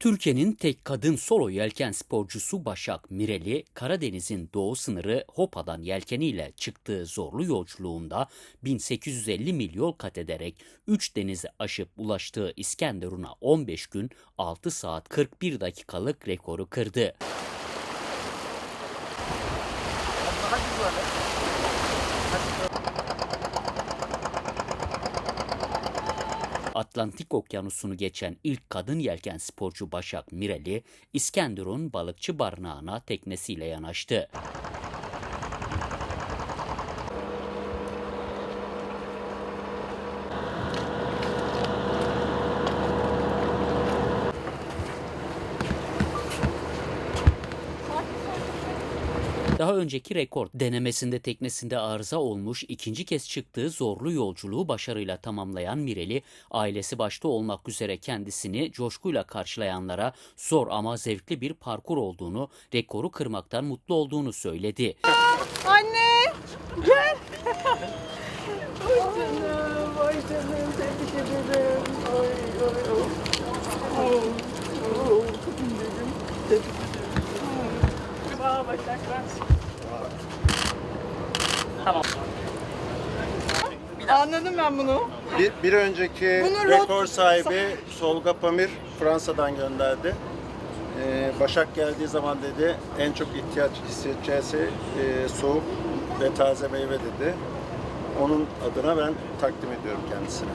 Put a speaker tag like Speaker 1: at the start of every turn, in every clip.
Speaker 1: Türkiye'nin tek kadın solo yelken sporcusu Başak Mireli, Karadeniz'in doğu sınırı Hopa'dan yelkeniyle çıktığı zorlu yolculuğunda 1850 mil yol kat ederek 3 denizi aşıp ulaştığı İskenderun'a 15 gün 6 saat 41 dakikalık rekoru kırdı. Atlantik Okyanusu'nu geçen ilk kadın yelken sporcu Başak Mireli, İskenderun balıkçı barınağına teknesiyle yanaştı. Daha önceki rekor denemesinde teknesinde arıza olmuş ikinci kez çıktığı zorlu yolculuğu başarıyla tamamlayan Mireli, ailesi başta olmak üzere kendisini coşkuyla karşılayanlara zor ama zevkli bir parkur olduğunu, rekoru kırmaktan mutlu olduğunu söyledi.
Speaker 2: Anne gel. Ay canım, ay canım tebrik ederim. Ay ay ay. Oh, oh, benim. Tebrik. Tamam. Anladım ben bunu.
Speaker 3: Bir, bir önceki
Speaker 2: Bunu rot-
Speaker 3: rekor sahibi Solga Pamir Fransa'dan gönderdi. Ee, Başak geldiği zaman dedi en çok ihtiyaç hissedeceğisi e, soğuk ve taze meyve dedi. Onun adına ben takdim ediyorum kendisine.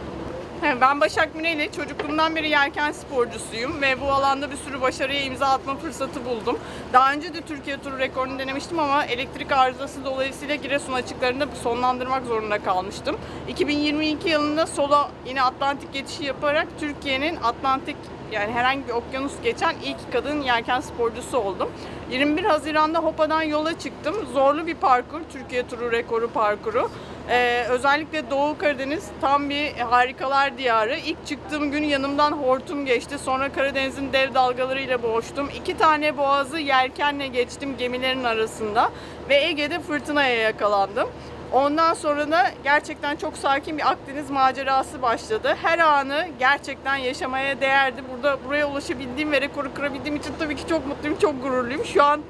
Speaker 2: Ben Başak Mineli, çocukluğumdan beri yelken sporcusuyum ve bu alanda bir sürü başarıya imza atma fırsatı buldum. Daha önce de Türkiye turu rekorunu denemiştim ama elektrik arızası dolayısıyla Giresun açıklarında sonlandırmak zorunda kalmıştım. 2022 yılında solo yine Atlantik geçişi yaparak Türkiye'nin Atlantik yani herhangi bir okyanus geçen ilk kadın yelken sporcusu oldum. 21 Haziran'da Hopa'dan yola çıktım. Zorlu bir parkur, Türkiye turu rekoru parkuru. Ee, özellikle Doğu Karadeniz tam bir harikalar diyarı. İlk çıktığım gün yanımdan hortum geçti. Sonra Karadeniz'in dev dalgalarıyla boğuştum. İki tane boğazı yelkenle geçtim gemilerin arasında. Ve Ege'de fırtınaya yakalandım. Ondan sonra da gerçekten çok sakin bir Akdeniz macerası başladı. Her anı gerçekten yaşamaya değerdi. Burada buraya ulaşabildiğim ve rekoru kırabildiğim için tabii ki çok mutluyum, çok gururluyum. Şu an